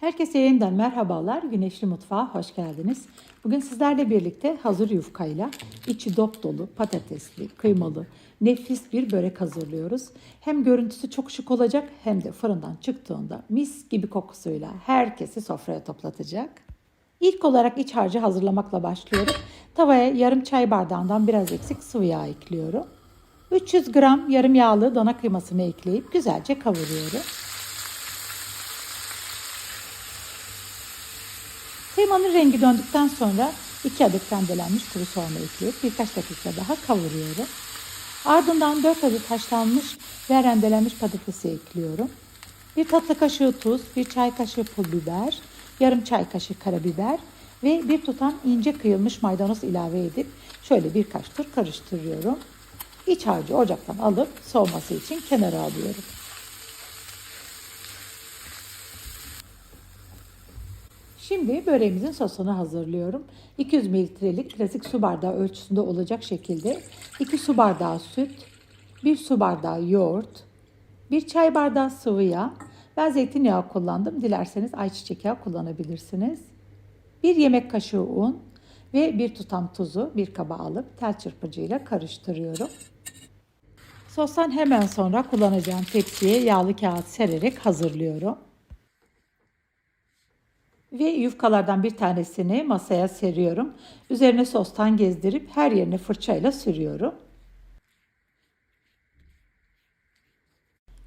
Herkese yeniden merhabalar. Güneşli Mutfağa hoş geldiniz. Bugün sizlerle birlikte hazır yufkayla içi dop dolu, patatesli, kıymalı, nefis bir börek hazırlıyoruz. Hem görüntüsü çok şık olacak hem de fırından çıktığında mis gibi kokusuyla herkesi sofraya toplatacak. İlk olarak iç harcı hazırlamakla başlıyorum. Tavaya yarım çay bardağından biraz eksik sıvı yağ ekliyorum. 300 gram yarım yağlı dana kıymasını ekleyip güzelce kavuruyorum. Kıymanın rengi döndükten sonra 2 adet rendelenmiş kuru soğanı ekleyip birkaç dakika daha kavuruyorum. Ardından 4 adet haşlanmış ve rendelenmiş patatesi ekliyorum. Bir tatlı kaşığı tuz, bir çay kaşığı pul biber, yarım çay kaşığı karabiber ve bir tutam ince kıyılmış maydanoz ilave edip şöyle birkaç tur karıştırıyorum. İç harcı ocaktan alıp soğuması için kenara alıyorum. Şimdi böreğimizin sosunu hazırlıyorum. 200 mililitrelik klasik su bardağı ölçüsünde olacak şekilde 2 su bardağı süt, 1 su bardağı yoğurt, 1 çay bardağı sıvı yağ, ben zeytinyağı kullandım. Dilerseniz ayçiçek yağı kullanabilirsiniz. 1 yemek kaşığı un ve bir tutam tuzu bir kaba alıp tel çırpıcıyla karıştırıyorum. Sostan hemen sonra kullanacağım tepsiye yağlı kağıt sererek hazırlıyorum. Ve yufkalardan bir tanesini masaya seriyorum. Üzerine sostan gezdirip her yerine fırçayla sürüyorum.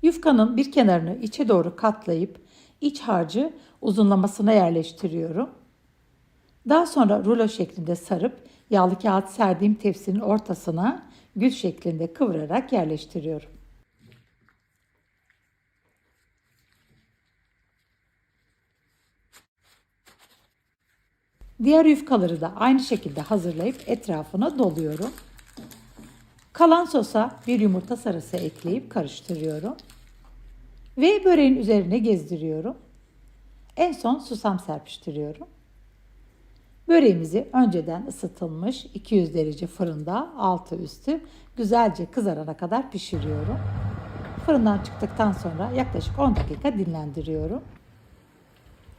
Yufkanın bir kenarını içe doğru katlayıp iç harcı uzunlamasına yerleştiriyorum. Daha sonra rulo şeklinde sarıp yağlı kağıt serdiğim tepsinin ortasına gül şeklinde kıvırarak yerleştiriyorum. Diğer yufkaları da aynı şekilde hazırlayıp etrafına doluyorum. Kalan sosa bir yumurta sarısı ekleyip karıştırıyorum. Ve böreğin üzerine gezdiriyorum. En son susam serpiştiriyorum. Böreğimizi önceden ısıtılmış 200 derece fırında altı üstü güzelce kızarana kadar pişiriyorum. Fırından çıktıktan sonra yaklaşık 10 dakika dinlendiriyorum.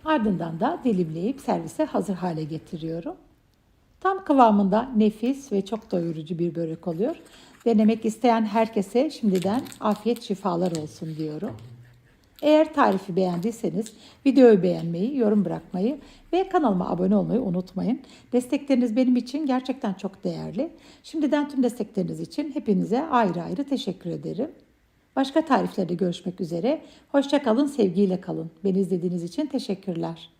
Ardından da dilimleyip servise hazır hale getiriyorum. Tam kıvamında nefis ve çok doyurucu bir börek oluyor. Denemek isteyen herkese şimdiden afiyet şifalar olsun diyorum. Eğer tarifi beğendiyseniz videoyu beğenmeyi, yorum bırakmayı ve kanalıma abone olmayı unutmayın. Destekleriniz benim için gerçekten çok değerli. Şimdiden tüm destekleriniz için hepinize ayrı ayrı teşekkür ederim. Başka tariflerde görüşmek üzere. Hoşça kalın, sevgiyle kalın. Beni izlediğiniz için teşekkürler.